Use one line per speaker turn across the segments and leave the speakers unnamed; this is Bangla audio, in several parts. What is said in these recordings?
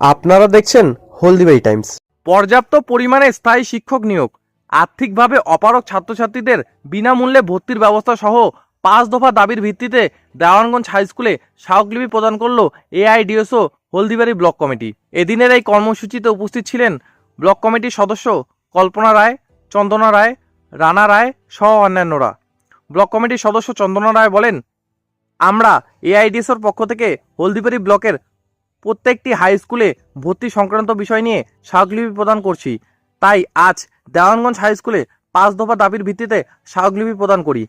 আপনারা দেখছেন হলদিবাই টাইমস।
পর্যাপ্ত পরিমাণে স্থায়ী শিক্ষক নিয়োগ, আর্থিকভাবে অপারক ছাত্রছাত্রীদের বিনামূল্যে ভর্তির ব্যবস্থা সহ পাঁচ দফা দাবির ভিত্তিতে দেওয়ানগঞ্জ হাই স্কুলে প্রদান করল এআইডিএসও হলদিবাড়ি ব্লক কমিটি। এদিনের এই কর্মসূচিতে উপস্থিত ছিলেন ব্লক কমিটির সদস্য কল্পনা রায়, চন্দনা রায়, রানা রায় সহ অন্যান্যরা। ব্লক কমিটির সদস্য চন্দনা রায় বলেন, আমরা এআইডিএসওর পক্ষ থেকে হলদিবাড়ি ব্লকের প্রত্যেকটি হাই স্কুলে ভর্তি সংক্রান্ত বিষয় নিয়ে স্মারকলিপি প্রদান করছি। তাই আজ দেওয়ানগঞ্জ হাই স্কুলে পাঁচ দফা দাবির ভিত্তিতে স্মারকলিপি প্রদান করি।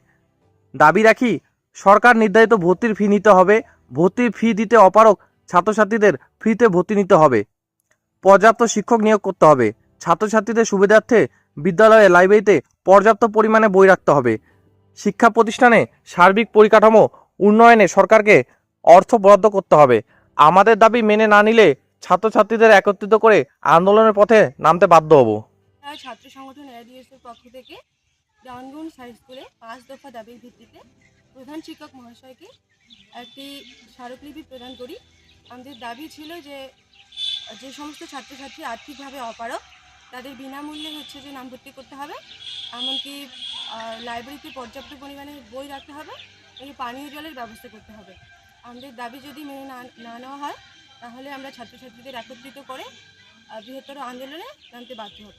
দাবি রাখি, সরকার নির্ধারিত ভর্তির ফি নিতে হবে। ভর্তির ফি দিতে অপারক ছাত্রছাত্রীদের ফ্রিতে ভর্তি নিতে হবে। পর্যাপ্ত শিক্ষক নিয়োগ করতে হবে। ছাত্রছাত্রীদের সুবিধার্থে বিদ্যালয়ে লাইব্রেরিতে পর্যাপ্ত পরিমাণে বই রাখতে হবে। শিক্ষা প্রতিষ্ঠানে সার্বিক পরিকাঠামো উন্নয়নে সরকারকে অর্থ বরাদ্দ করতে হবে। আমাদের দাবি মেনে না নিলে ছাত্রছাত্রীদের একত্রিত করে আন্দোলনের পথে নামতে বাধ্য হব।
ছাত্র সংগঠন এআইডিএসের পক্ষ থেকে ডাউনগঞ্জ হাই স্কুলে পাঁচ দফা দাবির ভিত্তিতে প্রধান শিক্ষক মহাশয়কে একটি স্মারকলিপি প্রদান করি। আমাদের দাবি ছিল যে যে সমস্ত ছাত্রছাত্রী আর্থিকভাবে অপারক তাদের বিনামূল্যে হচ্ছে যে নাম ভর্তি করতে হবে, এমনকি লাইব্রেরিতে পর্যাপ্ত পরিমাণে বই রাখতে হবে এবং পানীয় জলের ব্যবস্থা করতে হবে। আমাদের দাবি যদি মেনে না নেওয়া হয়, তাহলে আমরা ছাত্রছাত্রীদের একত্রিত করে বৃহত্তর আন্দোলনে নামতে বাধ্য হব।